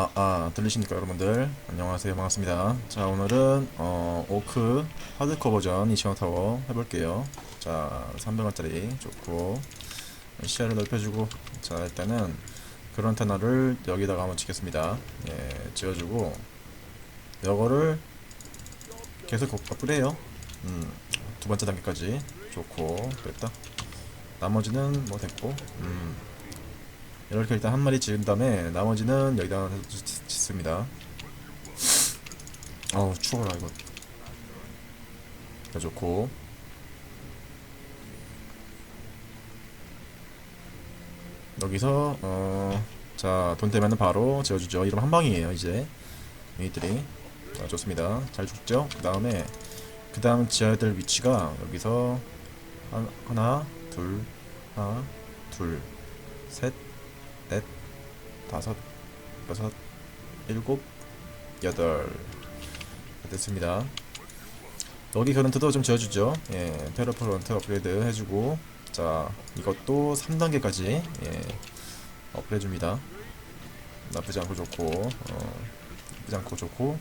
아, 아, 들리십니까, 여러분들? 안녕하세요. 반갑습니다. 자, 오늘은, 어, 오크 하드코어 버전 이치원 타워 해볼게요. 자, 300원짜리 좋고, 시야를 넓혀주고, 자, 일단은, 그런 테너를 여기다가 한번 찍겠습니다. 예, 지어주고, 요거를 계속 업그레이요. 음, 두 번째 단계까지 좋고, 됐다. 나머지는 뭐 됐고, 음, 이렇게 일단 한 마리 지은 다음에 나머지는 여기다 짓- 짓습니다. 어우 추워라 이거. 자 좋고 여기서 어 자돈 되면은 바로 지어주죠. 이러면 한 방이에요 이제 유닛들이 자 좋습니다. 잘 죽죠. 그 다음에 그 다음 지어야 될 위치가 여기서 한, 하나 둘 하나 둘셋 넷, 다섯, 여섯, 일곱, 여덟 됐습니다. 여기 그런트도 좀 지어주죠. 예, 테러프런트 업그레이드 해주고 자 이것도 3단계까지 예, 업그레이드줍니다. 나쁘지 않고 좋고 어, 나쁘지 않고 좋고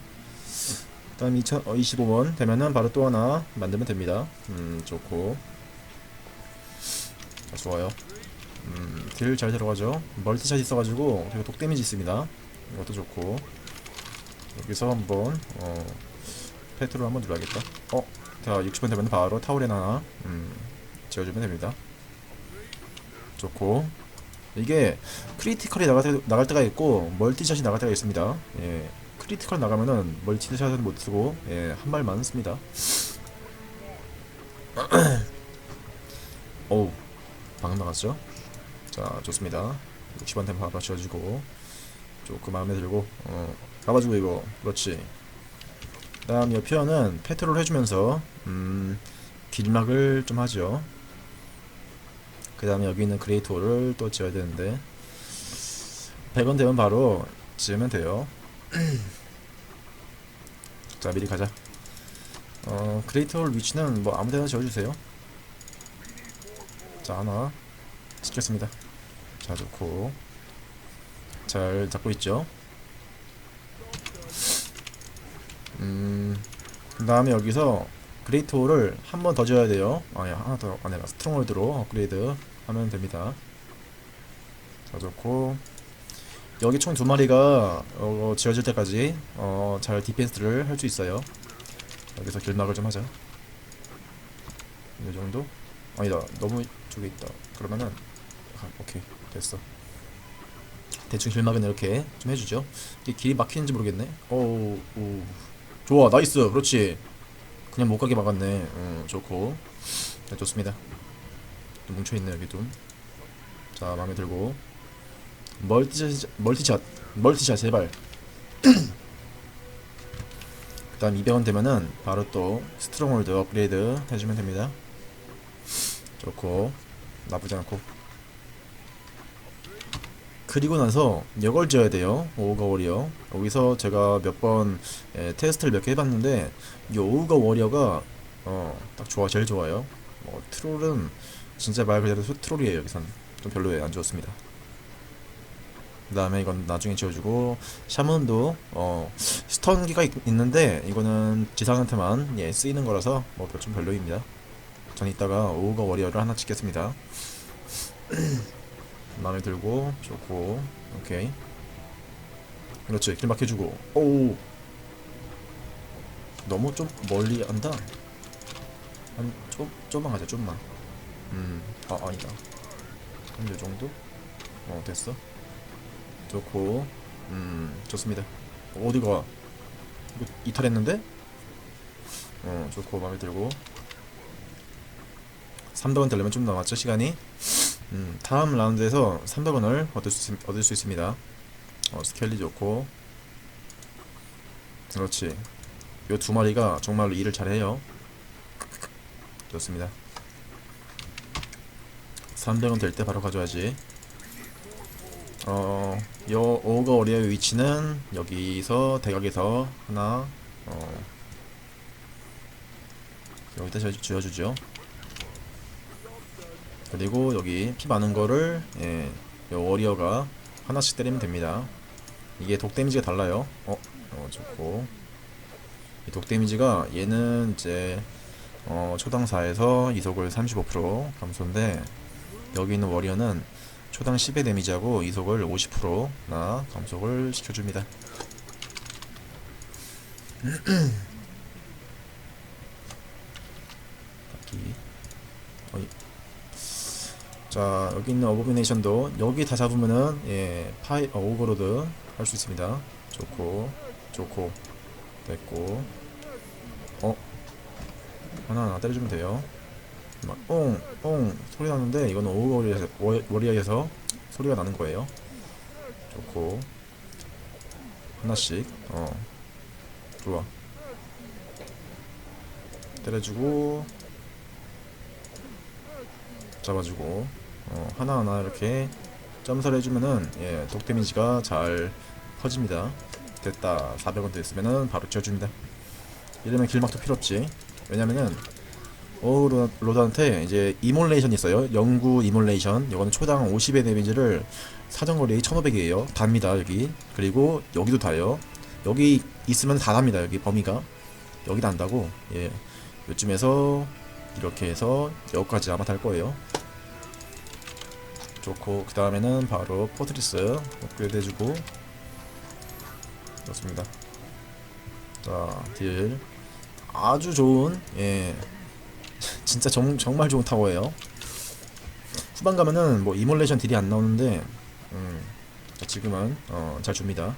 다음 2025번 되면은 바로 또 하나 만들면 됩니다. 음 좋고 자, 좋아요. 음, 딜 잘 들어가죠. 멀티샷 있어가지고 되게 독 데미지 있습니다. 이것도 좋고 여기서 한번 어, 페트롤 한번 눌러야겠다. 어, 자 60분 되면 바로 타우렌 하나 음, 지어주면 됩니다. 좋고 이게 크리티컬이 나갈, 때, 나갈 때가 있고 멀티샷이 나갈 때가 있습니다. 예, 크리티컬 나가면은 멀티샷은 못 쓰고 예, 한 발만 씁니다. 어우 방금 나갔죠? 자 좋습니다. 60원 템 바로 지어주고 조금 마음에 들고 어 가가지고 이거. 그렇지. 다음 옆편은 페트롤 해주면서 음 길막을 좀 하죠. 그 다음에 여기 있는 그레이토를 또 지어야 되는데 100원 되면 바로 지으면 돼요. 자 미리 가자. 어 그레이토 위치는 뭐 아무데나 지어주세요. 자 하나. 찍겠습니다 자 좋고 잘 잡고 있죠. 음그 다음에 여기서 그레이트 홀을 한 번 더 지어야 돼요. 아니 하나 더 아니라 스트롱홀드로 업그레이드 하면 됩니다. 자 좋고. 여기 총 두 마리가 어, 지어질 때까지 어, 잘 디펜스를 할 수 있어요. 여기서 길막을 좀 하자. 이 정도? 아니다. 너무 쪽에 있다. 그러면은 아, 오케이. 됐어. 대충 길막은 이렇게 좀 해주죠. 이게 길이 막히는지 모르겠네. 오. 좋아 나이스. 그렇지. 그냥 못 가게 막았네. 음, 좋고. 네, 좋습니다. 좀 뭉쳐있네 여기 좀자 마음에 들고. 멀티샷 멀티샷 멀티샷 제발. 그 다음 200원 되면은 바로 또 스트롱홀드 업그레이드 해주면 됩니다. 좋고. 나쁘지 않고 그리고 나서 이걸 지어야 돼요. 오우가 워리어. 여기서 제가 몇 번 테스트를 몇 개 해봤는데 이 오우가 워리어가 어 딱 좋아 제일 좋아요. 뭐 트롤은 진짜 말 그대로 소- 트롤이에요. 여기선 좀 별로예요 안 좋습니다. 그 다음에 이건 나중에 지어주고 샤먼도 어 스턴기가 있, 있는데 이거는 지상한테만 예 쓰이는 거라서 뭐 좀 별로입니다. 전 이따가 오우가 워리어를 하나 찍겠습니다. 마음에 들고 좋고 오케이. 그렇지. 길막 해주고. 오우. 너무 좀 멀리 한다. 한좀 좀만 가자 좀만. 음아 아니다. 한 요 정도? 어 됐어. 좋고. 음 좋습니다. 어디가? 이탈했는데? 어 좋고. 마음에 들고. 300원 되려면 좀 남았죠 시간이 음, 다음 라운드에서 300원을 얻을 수, 있, 얻을 수 있습니다. 어, 스케일이 좋고. 그렇지. 요 두 마리가 정말로 일을 잘해요. 좋습니다. 300원 될 때 바로 가져야지. 어, 요 오거 어리의 위치는 여기서 대각에서 하나 어, 여기다 지어- 지어주죠 그리고 여기 피 많은 거를 예, 요 워리어가 하나씩 때리면 됩니다. 이게 독 데미지가 달라요. 어, 어 좋고 이 독 데미지가 얘는 이제 어, 초당 4에서 이속을 35% 감소인데 여기 있는 워리어는 초당 10의 데미지하고 이속을 50%나 감속을 시켜줍니다. 딱히 어이. 자 여기 있는 어보미네이션도 여기 다 잡으면은 예 파이 어, 오버로드 할 수 있습니다. 좋고 좋고. 됐고. 어? 하나 하나 때려주면 돼요. 막뽕뽕. 소리 나는데 이건 오버워리에서 소리가 나는 거예요. 좋고. 하나씩 어. 좋아. 때려주고 잡아주고 어, 하나하나 이렇게 점사를 해주면은 예, 독 데미지가 잘 퍼집니다. 됐다. 400원 됐으면은 바로 지어줍니다. 이러면 길막도 필요 없지. 왜냐면은 오 로드한테 이제 이몰레이션 있어요. 영구 이몰레이션. 이거는 초당 50의 데미지를 사정거리 1500이에요. 답니다 여기. 그리고 여기도 다요. 여기 있으면 다 답니다 여기 범위가. 여기 난다고 예. 요쯤에서 이렇게 해서 여기까지 아마 달 거예요 좋고 그 다음에는 바로 포트리스 업그레이드 해주고 좋습니다. 자딜. 아주 좋은 예. 진짜 정, 정말 좋은 타워예요. 후반 가면은 뭐 이몰레이션 딜이 안 나오는데 음, 자, 지금은 어, 잘 줍니다.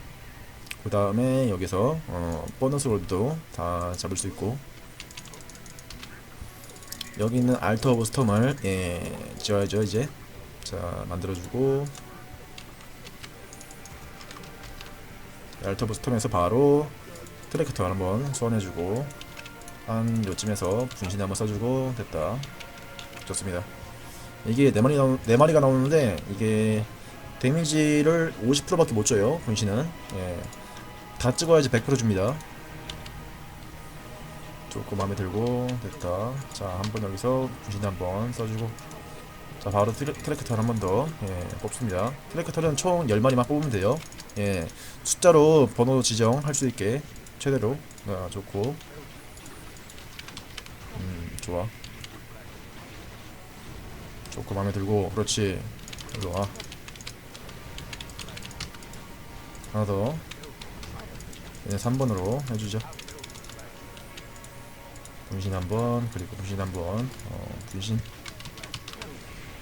그 다음에 여기서 어, 보너스 롤도 다 잡을 수 있고. 여기 있는 알터 오브 스톰을 예, 지어야죠 이제 자 만들어주고. 알터 스톰에서 바로 트래크터 한번 소환해주고 한 요쯤에서 분신 한번 써주고 됐다. 좋습니다. 이게 네 마리 나오, 네 마리가 나오는데 이게 데미지를 50%밖에 못 줘요 분신은. 예. 다 찍어야지 100% 줍니다. 좋고 마음에 들고 됐다. 자 한번 여기서 분신 한번 써주고 자 바로 트래크터 한번 더 예, 뽑습니다. 트래크터는 총 10마리만 뽑으면 돼요. 예 숫자로 번호 지정할 수 있게 최대로 아, 좋고. 음 좋아. 좋고 마음에 들고. 그렇지. 일로 와. 하나 더. 얘네 3번으로 해주죠. 분신 한번 그리고 분신 한번. 어, 분신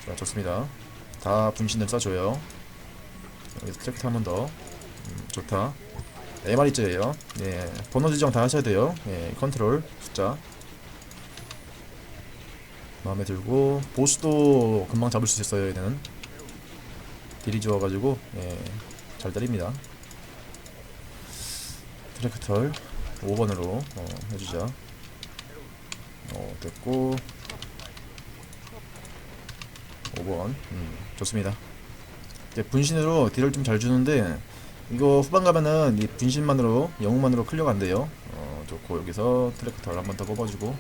자 좋습니다. 다 분신을 써줘요. 여기서 트랙터 한 번 더. 음, 좋다. 4마리째예요. 예, 번호 지정 다 하셔야 돼요. 예, 컨트롤 숫자. 마음에 들고 보스도 금방 잡을 수 있어요 얘는. 딜이 좋아가지고 예, 잘 때립니다. 트래크털 5번으로 어, 해주자. 어, 됐고 5번 음, 좋습니다. 이제 분신으로 딜을 좀 잘 주는데 이거 후반 가면은 이 분신만으로 영웅만으로 클리어가 안 돼요. 어, 좋고 여기서 트래크털 한번 더 뽑아주고.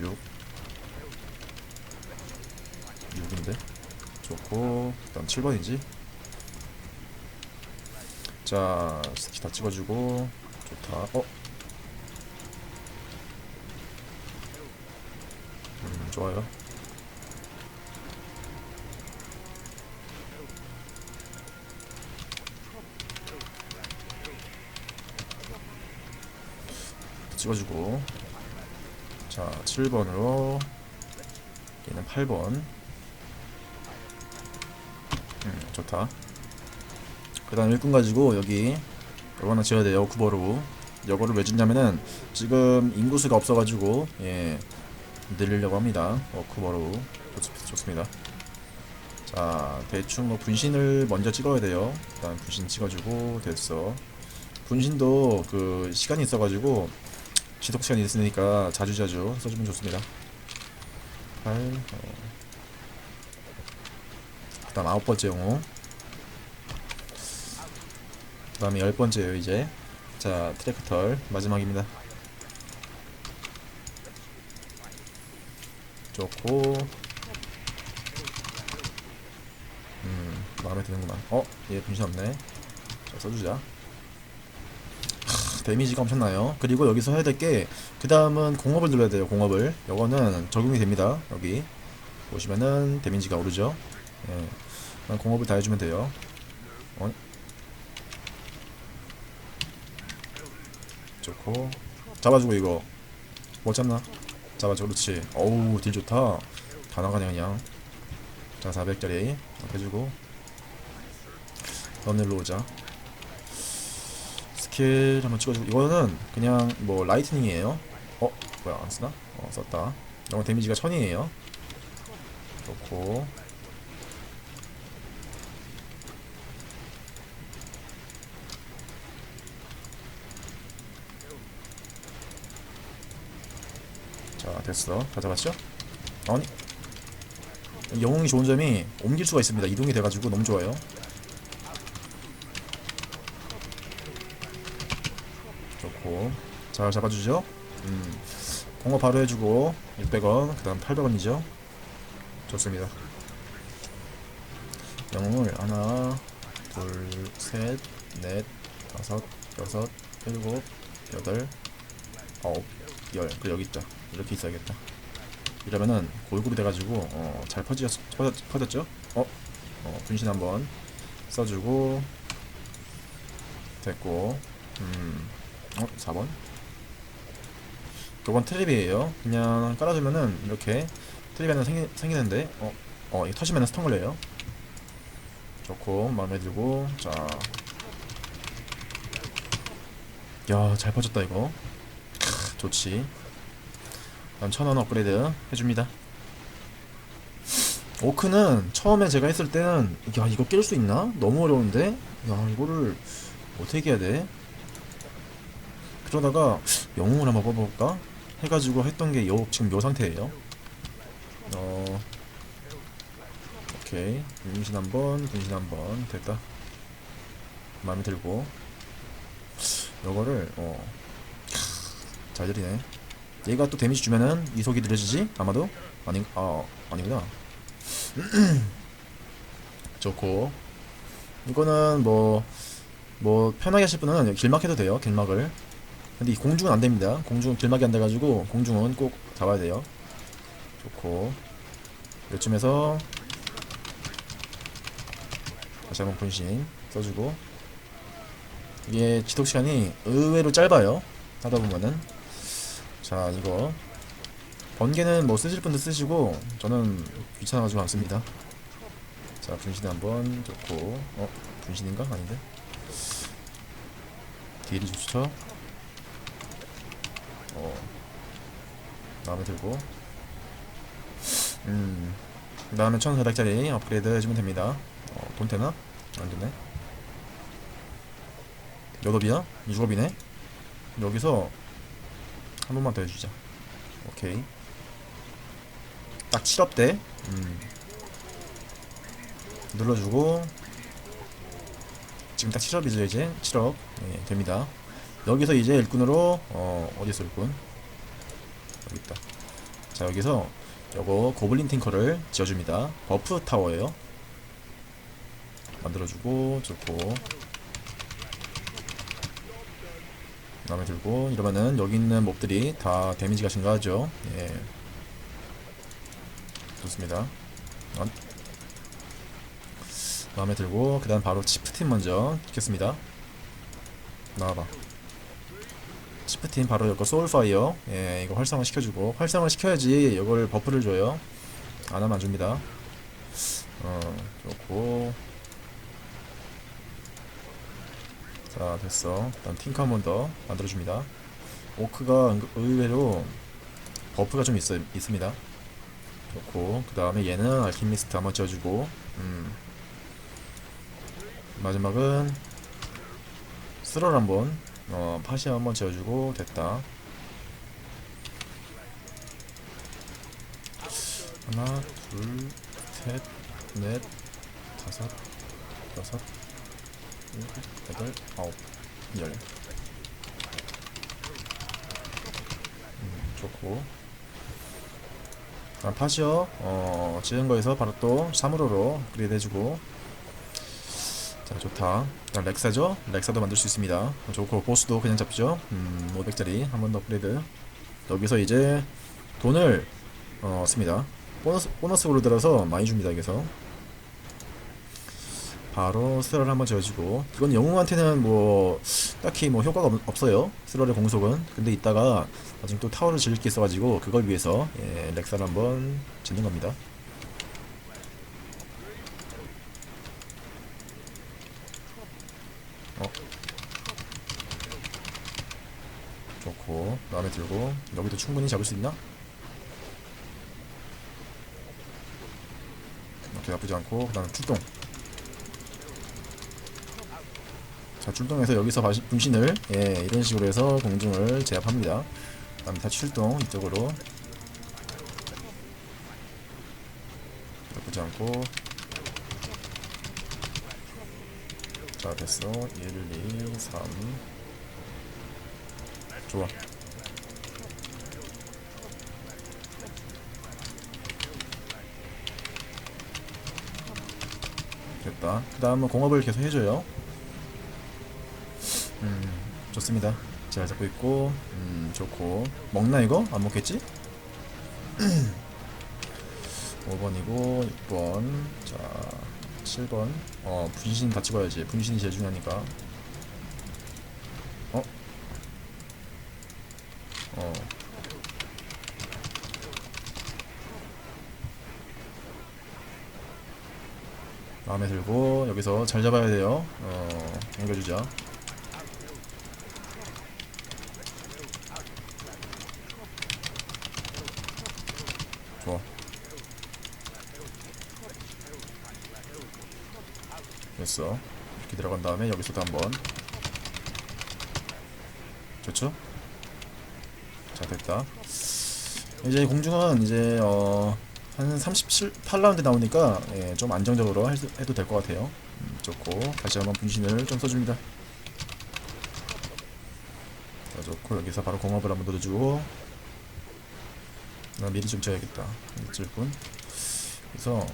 6 6인데? 좋고 일단 7번이지. 자 스키 다 찍어주고 좋다. 어? 음 좋아요. 찍어주고. 자 7번으로. 얘는 8번. 음 좋다. 그 다음 일꾼 가지고 여기 요거 하나 지어야 돼요? 쿠버로. 요거를 왜 짓냐면은 지금 인구수가 없어가지고 예 늘리려고 합니다. 어 쿠버로 좋, 좋습니다. 자 대충 뭐 분신을 먼저 찍어야 돼요. 그 다음 분신 찍어주고 됐어. 분신도 그 시간이 있어가지고 지속 시간이 있으니까 자주자주 써주면 좋습니다. 8 어. 그 다음 아홉 번째 영웅. 그 다음에 열 번째요 이제. 자 트래크털. 마지막입니다 좋고. 음 마음에 드는구만 어? 얘 분신 없네. 자 써주자. 하, 데미지가 엄청나요. 그리고 여기서 해야 될 게 그 다음은 공업을 눌러야 돼요 공업을. 요거는 적용이 됩니다 여기. 보시면은 데미지가 오르죠. 예. 공업을 다 해주면 돼요. 어? 좋고. 잡아주고 이거. 못 잡나? 잡아줘. 그렇지. 어우 딜 좋다. 다 나가네 그냥. 자 400짜리 해주고. 넌일로 오자. 스킬 한번 찍어주고. 이거는 그냥 뭐 라이트닝이에요? 어? 뭐야 안 쓰나? 어 썼다. 이건 데미지가 1000이에요. 좋고 자 됐어. 다 잡았죠? 아니 영웅이 좋은 점이 옮길 수가 있습니다. 이동이 돼가지고 너무 좋아요. 좋고. 잘 잡아주죠? 음. 공업 바로 해주고 600원 그 다음 800원이죠? 좋습니다. 영웅을 하나 둘셋넷 다섯 여섯 일곱 여덟 아홉 열. 그래 여기 있다 이렇게 있어야겠다 이러면은 골고루 돼가지고 어, 잘 퍼지었, 퍼졌, 퍼졌 죠? 어? 어 분신 한번 써주고 됐고 음 어? 4번? 요건 트랩이에요 그냥 깔아주면은 이렇게 트랩이 하나 생기, 생기는데 어? 어 이거 터지면은 스턴 걸려요 좋고 마음에 들고 자 야, 잘 퍼졌다 이거. 크, 좋지. 난 천원 업그레이드 해줍니다. 오크는 처음에 제가 했을 때는 야 이거 깰 수 있나? 너무 어려운데? 야 이거를 어떻게 해야 돼? 그러다가 영웅을 한번 뽑아볼까? 해가지고 했던 게 요, 지금 요 상태예요. 어 오케이 분신 한번 분신 한번 됐다. 마음에 들고 요거를 어. 잘 들이네. 얘가 또 데미지 주면은 이속이 느려지지? 아마도? 아니 아 아니구나. 좋고 이거는 뭐 뭐 편하게 하실 분은 길막 해도 돼요 길막을 근데 이 공중은 안 됩니다 공중은 길막이 안 돼가지고 공중은 꼭 잡아야 돼요 좋고 요쯤에서 다시 한번 분신 써주고 이게 지속 시간이 의외로 짧아요. 하다 보면은 자 이거 번개는 뭐 쓰실 분들 쓰시고 저는 귀찮아가지고 안 씁니다. 자 분신 한번 좋고 어 분신인가 아닌데 딜이 좋죠. 어 마음에 들고 음 다음에 1400짜리 업그레이드 해주면 됩니다. 어, 돈 되나? 안 되네. 여덟이야? 이주업이네? 여기서 한 번만 더 해주자. 오케이. 딱 7업대. 음. 눌러주고. 지금 딱 7업이죠 이제? 7업. 예, 됩니다. 여기서 이제 일꾼으로 어 어디서 일꾼? 여기 있다. 자 여기서 요거 고블린 팅커를 지어줍니다. 버프 타워예요. 만들어주고 좋고 마음에 들고 이러면은 여기 있는 몹들이 다 데미지가 증가하죠. 예. 좋습니다. 어. 마음에 들고 그 다음 바로 치프팀 먼저 찍겠습니다. 나와봐. 치프팀 바로 이거 소울파이어 예 이거 활성화 시켜주고 활성화 시켜야지 이걸 버프를 줘요. 안 하면 안 줍니다. 어 좋고 자 됐어. 일단 팅크 한 번 더 만들어줍니다. 오크가 은- 의외로 버프가 좀 있어, 있습니다. 좋고 그 다음에 얘는 알키미스트 한번 지어주고 음. 마지막은 스럴 한번 어, 파시 한번 지어주고 됐다. 하나 둘셋넷 다섯 여섯 일곱, 여덟, 아홉, 열. 음, 좋고. 아, 파시어, 어, 지은 거에서 바로 또 3으로로 업그레이드 해주고. 좋다. 자, 렉사죠? 렉사도 만들 수 있습니다. 좋고 보스도 그냥 잡죠. 음, 500짜리 한 번 더 업그레이드. 여기서 이제 돈을 어, 씁니다. 보너스 보너스로 들어서 많이 줍니다. 여기서 바로 스라를 한번 지어주고 이건 영웅한테는 뭐 딱히 뭐 효과가 없, 없어요. 스라의 공속은. 근데 이따가 나중에 또 타워를 지을 게 있어가지고 그걸 위해서 예, 렉사를 한번 짓는 겁니다. 좋고 마음에 들고 여기도 충분히 잡을 수 있나? 나쁘지 않고 그 다음 출동 자 출동해서 여기서 바시- 분신을 예 이런 식으로 해서 공중을 제압합니다 그 다음에 다시 출동 이쪽으로 나쁘지 않고 자 됐어 1, 2, 3 좋아. 됐다. 그 다음은 공업을 계속 해줘요. 음, 좋습니다. 잘 잡고 있고, 음, 좋고. 먹나 이거? 안 먹겠지? 5번이고, 6번. 자, 7번. 어, 분신 다 찍어야지. 분신이 제일 중요하니까. 어? 어. 마음에 들고 여기서 잘 잡아야 돼요. 어, 옮겨주자. 좋아. 됐어. 이렇게 들어간 다음에 여기서도 한번. 좋죠? 자 됐다. 이제 공중은 이제 어, 한 38라운드 나오니까 예, 좀 안정적으로 할 수- 해도 될 것 같아요. 음, 좋고 다시 한번 분신을 좀 써줍니다. 자 좋고 여기서 바로 공업을 한번 넣어주고 나 미리 좀 지어야겠다. 일분 그래서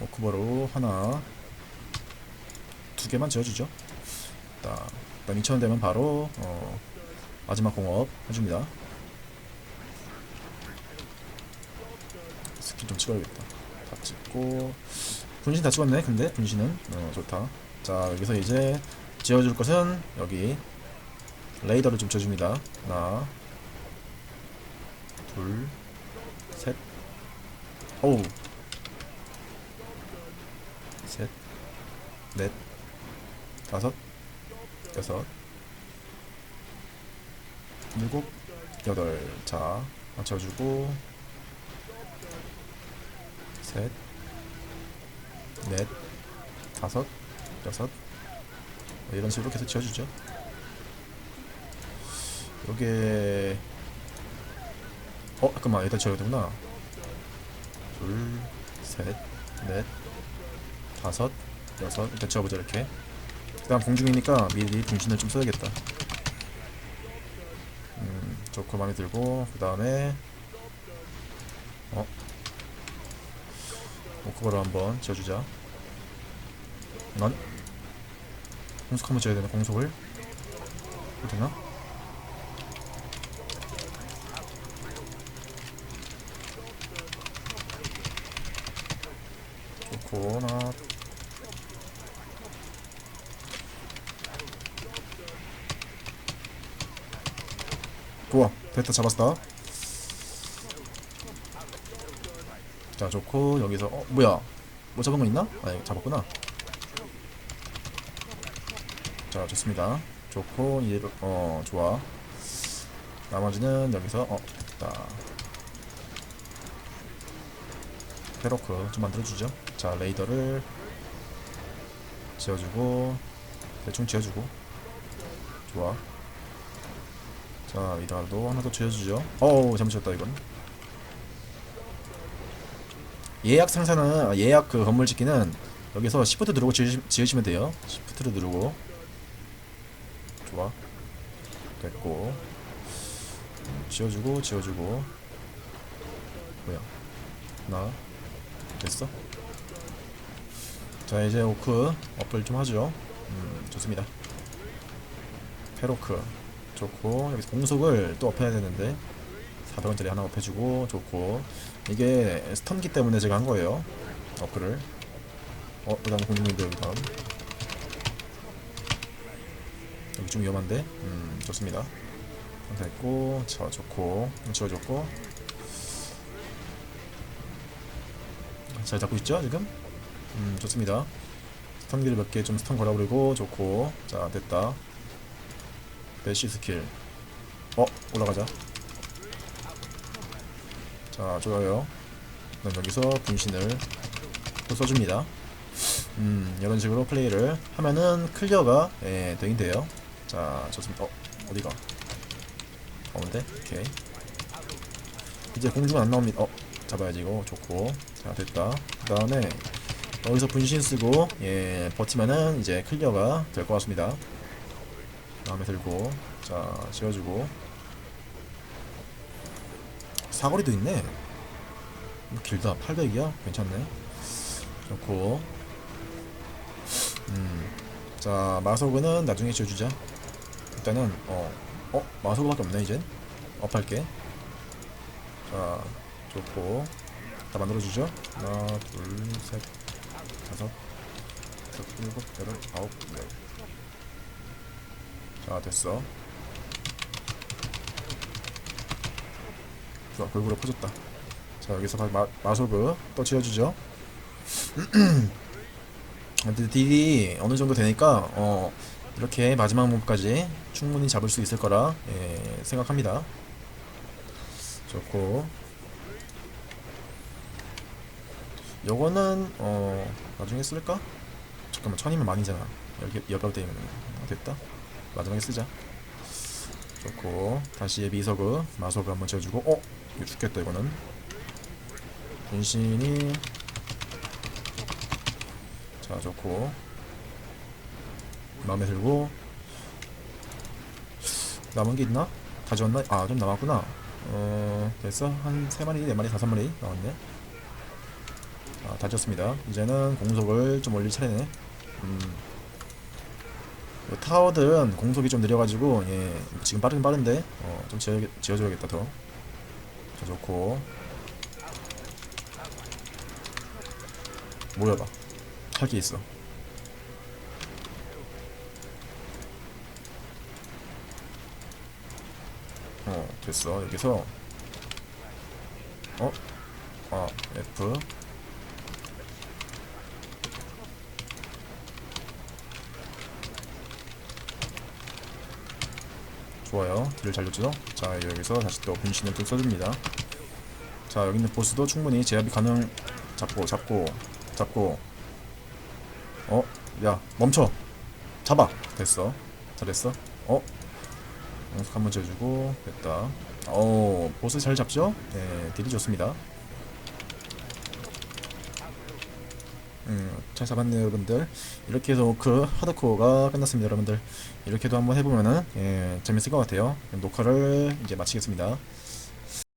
오크버로 하나 두 개만 지어주죠. 딱 2,000원 되면 바로 어, 마지막 공업 해줍니다. 스킨 좀 찍어야겠다. 다 찍고 분신 다 찍었네. 근데 분신은 어, 좋다. 자 여기서 이제 지어줄 것은 여기 레이더를 좀 쳐줍니다. 하나, 둘, 셋, 오우, 셋, 넷, 다섯, 여섯, 일곱, 여덟. 자 맞춰주고 셋, 넷, 다섯, 여섯 뭐 이런 식으로 계속 지어주죠. 요게 어 잠깐만 여기다 지어야 되구나. 둘, 셋, 넷, 다섯, 여섯 일단 지어보자 이렇게. 그다음 공중이니까 미리 분신을 좀 써야겠다. 음 좋고 마음에 들고 그 다음에 어 오크버로 한번 지어주자. 난 공속 한번 지어야 되나 공속을? 이거 되나? 좋고 나 좋아 됐다 잡았다 자 좋고 여기서 어 뭐야? 뭐 잡은 거 있나? 아 잡았구나. 자 좋습니다. 좋고 얘를 어 좋아. 나머지는 여기서 어 됐다. 페로크 좀 만들어주죠. 자 레이더를 지어주고 대충 지어주고. 좋아 자 이달도 하나 더 지어주죠. 어우 잘못 지었다 이건. 예약 상사는 아, 예약 그 건물 짓기는 여기서 시프트 누르고 지으시, 지으시면 돼요. 시프트를 누르고. 좋아. 됐고. 지어주고 지어주고. 뭐야? 하나? 됐어? 자 이제 오크 업글 좀 하죠. 음, 좋습니다. 페로크 좋고 여기서 공속을 또 업해야 되는데 400원짜리 하나 업해주고 좋고 이게 스턴기 때문에 제가 한 거예요. 어플을. 어, 그 다음 공중인데 여기 다음. 여기 좀 위험한데. 음, 좋습니다. 됐고, 자 좋고, 지워줬고. 잘 잡고 있죠 지금? 음, 좋습니다. 스턴기를 몇 개 좀 스턴 걸어버리고 좋고, 자 됐다. 배시 스킬. 어, 올라가자. 자, 좋아요. 그럼 여기서 분신을 또 써줍니다. 음, 이런 식으로 플레이를 하면은 클리어가 예, 되긴 돼요. 자, 좋습니다. 어, 어디가? 가운데? 오케이. 이제 공중은 안 나옵니다. 어, 잡아야지 이거 좋고. 자, 됐다. 그 다음에 여기서 분신 쓰고 예, 버티면은 이제 클리어가 될 것 같습니다. 다음에 들고 자, 지어주고 사거리도 있네. 뭐 길다. 800이야? 괜찮네. 좋고. 음. 자, 마소그는 나중에 지어주자. 일단은, 어, 어, 마소그밖에 없네, 이젠. 업할게. 자, 좋고. 다 만들어주죠. 하나, 둘, 셋, 다섯, 여섯, 일곱, 여덟, 아홉, 열. 자, 됐어. 좋아, 골고루 퍼졌다. 자, 여기서 마, 마, 마소그 또 지어주죠. 근데 딜이 어느 정도 되니까, 어, 이렇게 마지막 몹까지 충분히 잡을 수 있을 거라, 예, 생각합니다. 좋고. 요거는, 어, 나중에 쓸까? 잠깐만, 천이면 많이잖아. 여기, 때문에. 어, 됐다. 마지막에 쓰자. 좋고 다시 예비 이서그 마소그 한번 지어주고 어? 이거 죽겠다 이거는. 분신이. 자 좋고. 마음에 들고. 남은 게 있나? 가져왔나? 아 좀 남았구나. 어 됐어. 한 3마리 4마리 5마리 나왔네. 아, 다 지었습니다. 이제는 공속을 좀 올릴 차례네. 음 요 타워들은 공속이 좀 느려가지고 예 지금 빠르긴 빠른데 어, 좀 지어, 지어줘야겠다 더. 자 좋고. 모여봐. 할 게 있어. 어 됐어. 여기서. 어? 아 F 좋아요. 딜을 잘 줬죠? 자, 여기서 다시 또 분신을 또 써줍니다. 자, 여기 있는 보스도 충분히 제압이 가능. 잡고, 잡고, 잡고. 어? 야, 멈춰! 잡아! 됐어. 잘했어. 어? 연속 한번 지어주고, 됐다. 어, 보스 잘 잡죠? 네, 딜이 좋습니다. 잘 잡았네요, 여러분들. 이렇게 해서 오크 하드코어가 끝났습니다, 여러분들. 이렇게도 한번 해보면은 예, 재밌을 것 같아요. 녹화를 이제 마치겠습니다.